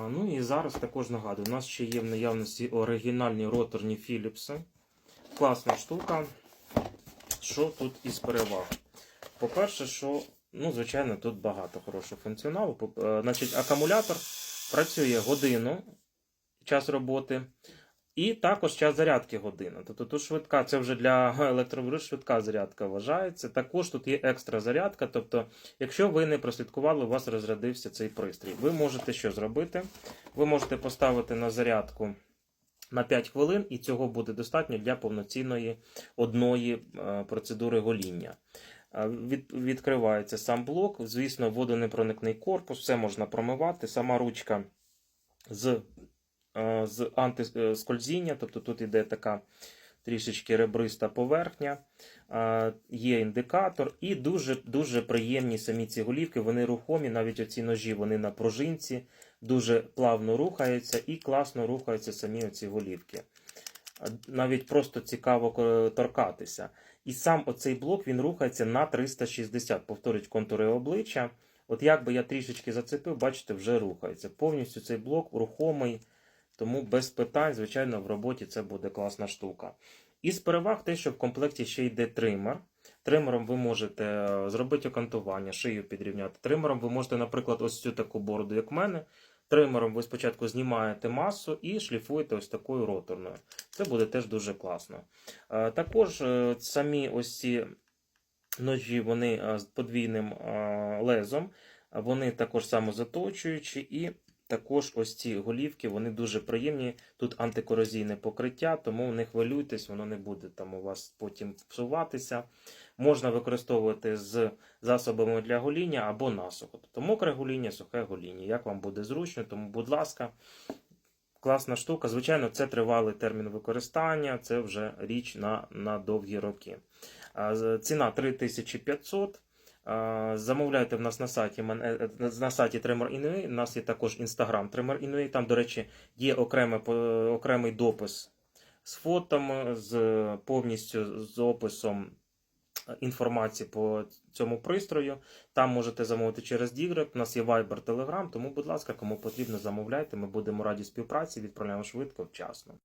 Ну і зараз також нагадую, у нас ще є в наявності оригінальні роторні Філіпси. Класна штука. Що тут із переваг? По-перше, що, ну, звичайно, тут багато хорошого функціоналу. Е, Значить, акумулятор працює годину, час роботи, і також час зарядки година. Тобто тут швидка, це вже для електровирус швидка зарядка вважається. Також тут є екстра зарядка. Тобто, якщо ви не прослідкували, у вас розрядився цей пристрій. Ви можете що зробити? Ви можете поставити на зарядку на 5 хвилин, і цього буде достатньо для повноцінної одної е, процедури гоління. Е, Від, відкривається сам блок, звісно, водонепроникний корпус, все можна промивати. Сама ручка з, з антискользіння, тобто тут іде така трішечки ребриста поверхня, е, є індикатор, і дуже дуже приємні самі ці голівки. Вони рухомі, навіть оці ножі вони на пружинці, дуже плавно рухаються і класно рухаються самі оці голівки. Навіть просто цікаво е, торкатися. І сам оцей блок він рухається на 360, повторюють контури обличчя. От як би я трішечки зацепив, бачите, вже рухається. Повністю цей блок рухомий, тому без питань, звичайно, в роботі це буде класна штука. Із переваг те, що в комплекті ще йде тример. Тримером ви можете е, зробити окантування, шию підрівняти. Тримером ви можете, наприклад, ось цю таку бороду, як в мене. Тримером ви спочатку знімаєте масу і шліфуєте ось такою роторною. Це буде теж дуже класно. Е, Також е, самі ось ці ножі вони з подвійним лезом, вони також самозаточуючі, і також ось ці голівки вони дуже приємні. Тут антикорозійне покриття, тому не хвилюйтесь, воно не буде там у вас потім псуватися. Можна використовувати з засобами для гоління або насухо. Тобто мокре гоління, сухе гоління. Як вам буде зручно, тому, будь ласка, класна штука. Звичайно, це тривалий термін використання, це вже річ на, на довгі роки. Ціна 3500. Замовляйте в нас на сайті е, на сайті Tremor Inuit. У нас є також інстаграм Tremor Inuit. Там, до речі, є окреме, по- окремий допис з фотами, з повністю з описом е, інформації по цьому пристрою. Там можете замовити через Дігрек. У нас є Viber, Telegram, тому, будь ласка, кому потрібно, замовляйте. Ми будемо раді співпраці, відправляємо швидко, вчасно.